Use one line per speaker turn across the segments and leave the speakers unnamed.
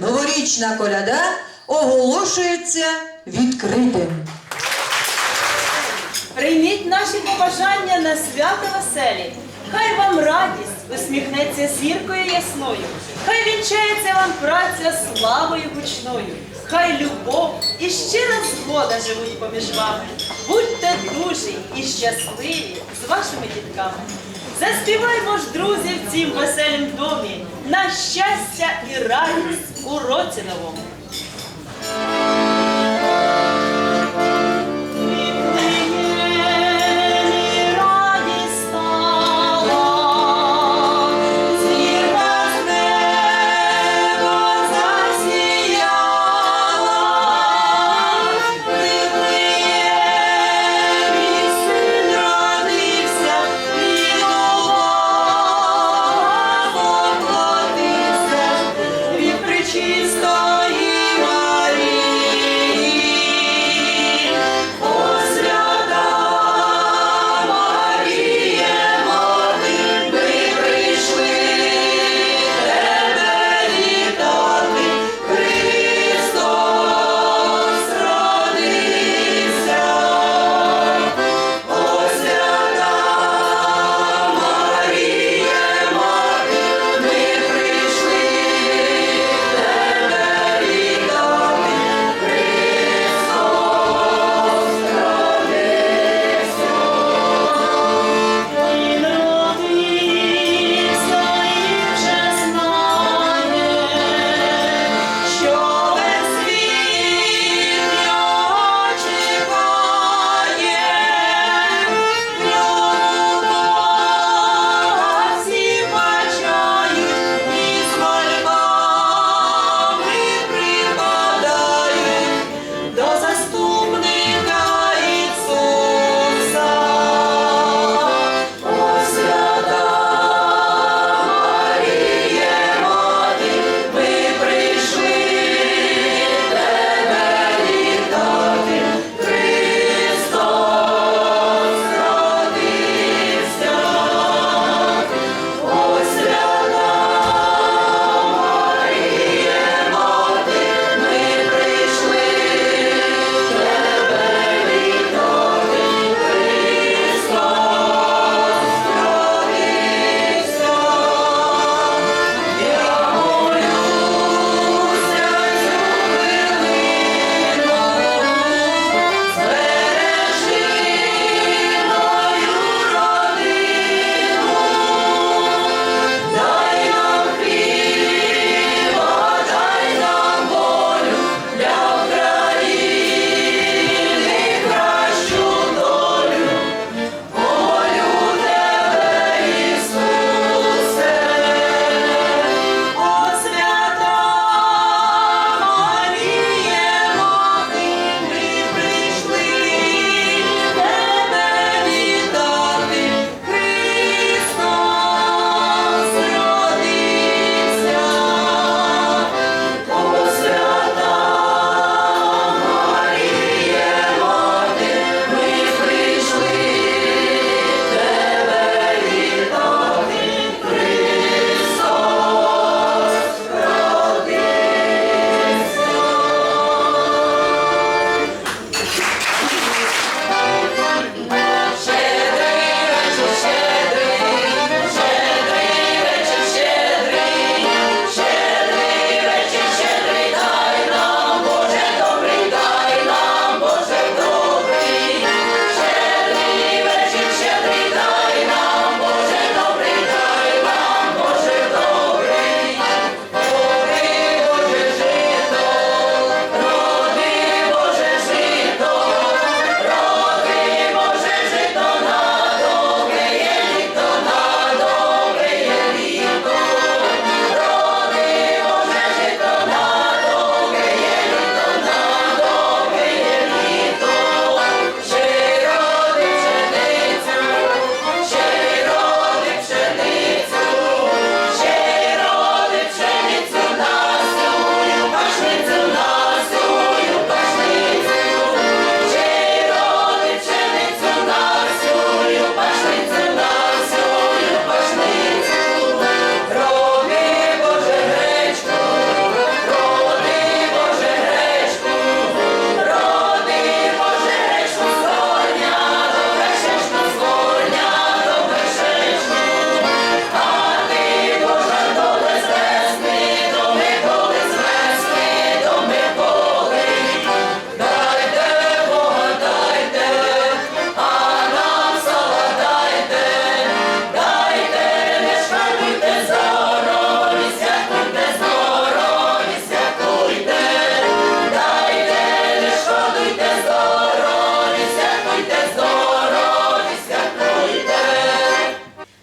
новорічна коляда оголошується відкритим.
Прийміть наші побажання на свято веселі. Хай вам радість усміхнеться зіркою ясною. Хай вінчається вам праця славою гучною. Хай любов і щира згода живуть поміж вами. Будьте дружі і щасливі з вашими дітками. Заспіваймо ж, друзі, в цім веселім домі на щастя і радість у році новому.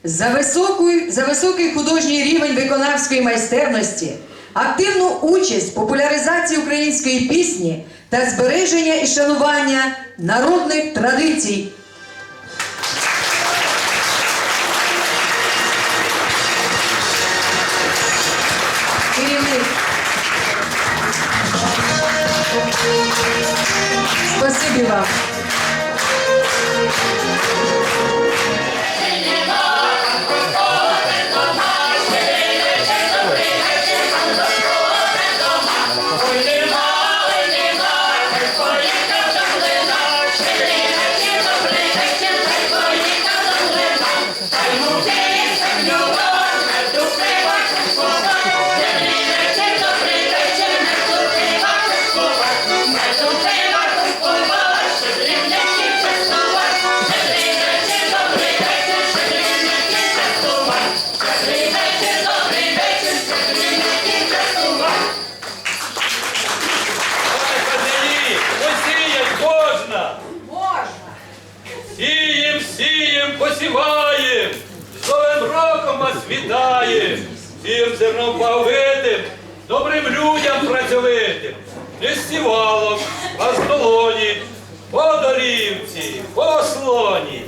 За високий, за високий художній рівень виконавської майстерності, активну участь в популяризації української пісні та збереження і шанування народних традицій. Спасибі вам.
Всім зерном баговитим, добрим людям працьовитим. Не сівалок, а з долоні, по дорівці, по слоні.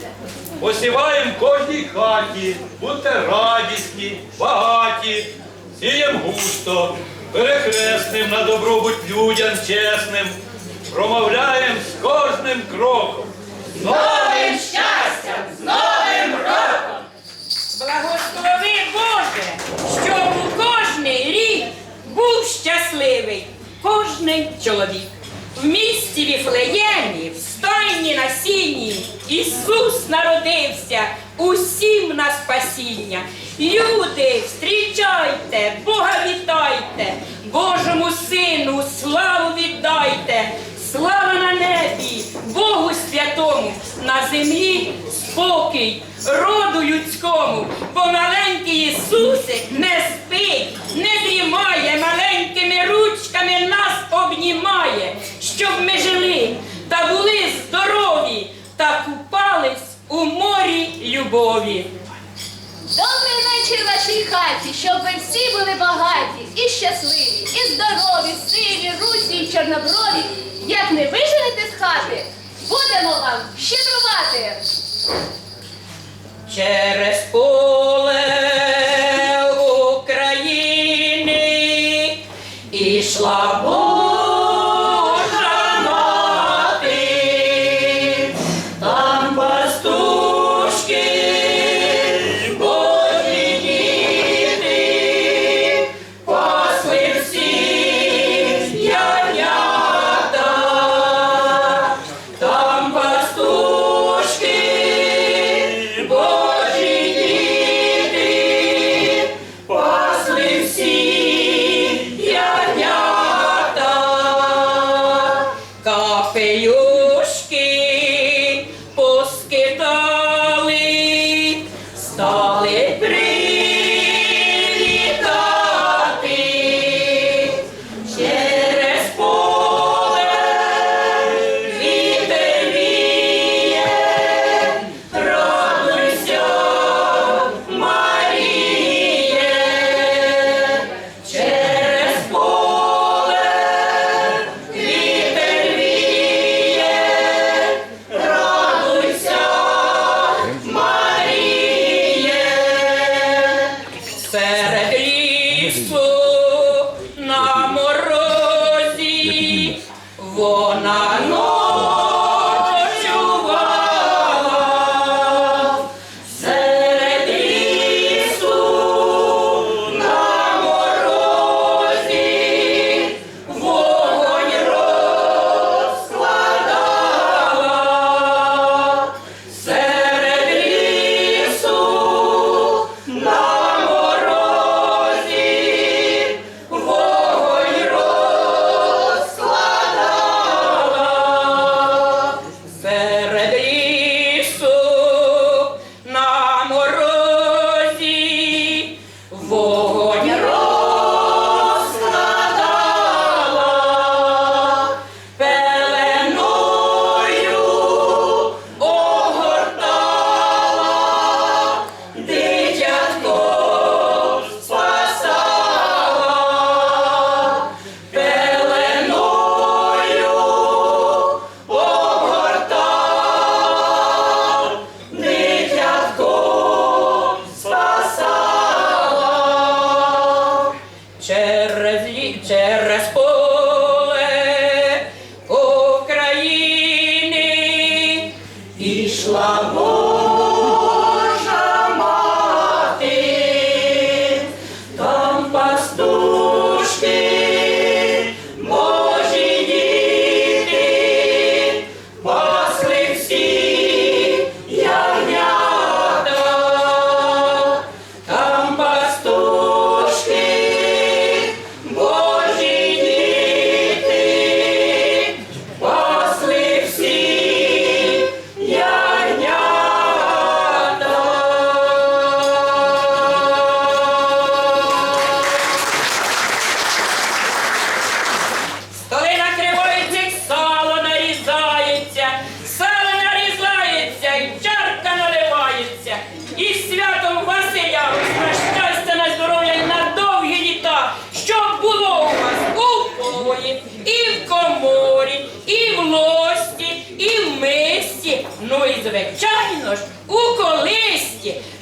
Посіваєм кожній хаті, будьте радісні, багаті, сієм густо, перехресним на добробут людям чесним, промовляєм з кожним кроком.
З Новим щастям, з Новим чоловік. В місті Віфлеємі, в стайні на сіні, Ісус народився усім на спасіння. Люди, встрічайте, Бога вітайте, Божому Сину славу віддайте. Слава на небі, Богу святому, на землі спокій, роду людському, бо маленький Ісусик не спить, не дрімає, маленькими ручками нас обнімає, щоб ми жили та були здорові та купались у морі любові.
Добрий вечір вашій хаті, щоб ви всі були багаті і щасливі, і здорові, сиві, русі і чорноброві. Як не виженете з хати, будемо вам щедрувати.
Через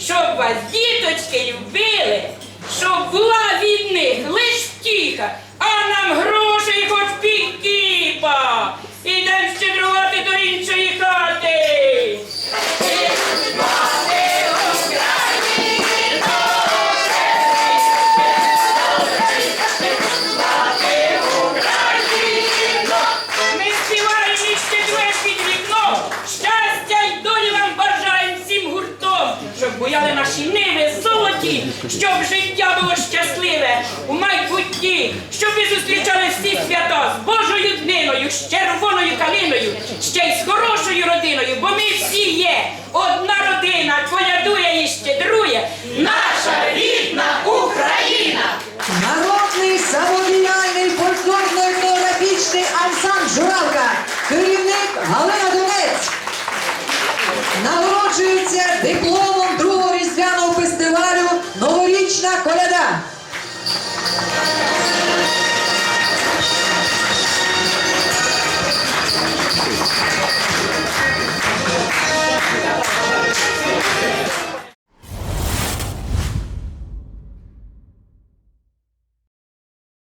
щоб вас діточки любили, бояли наші ниви золоті, щоб життя було щасливе у майбутті, щоб ви зустрічали всі свята з Божою дниною, з червоною калиною, ще й з хорошою родиною, бо ми всі є. Одна родина колядує і щедрує. Наша рідна Україна!
Народний самодіяльний фольклорно-етнографічний ансамбль Журавка. Керівник Галина Донець. Нагороджується дипломом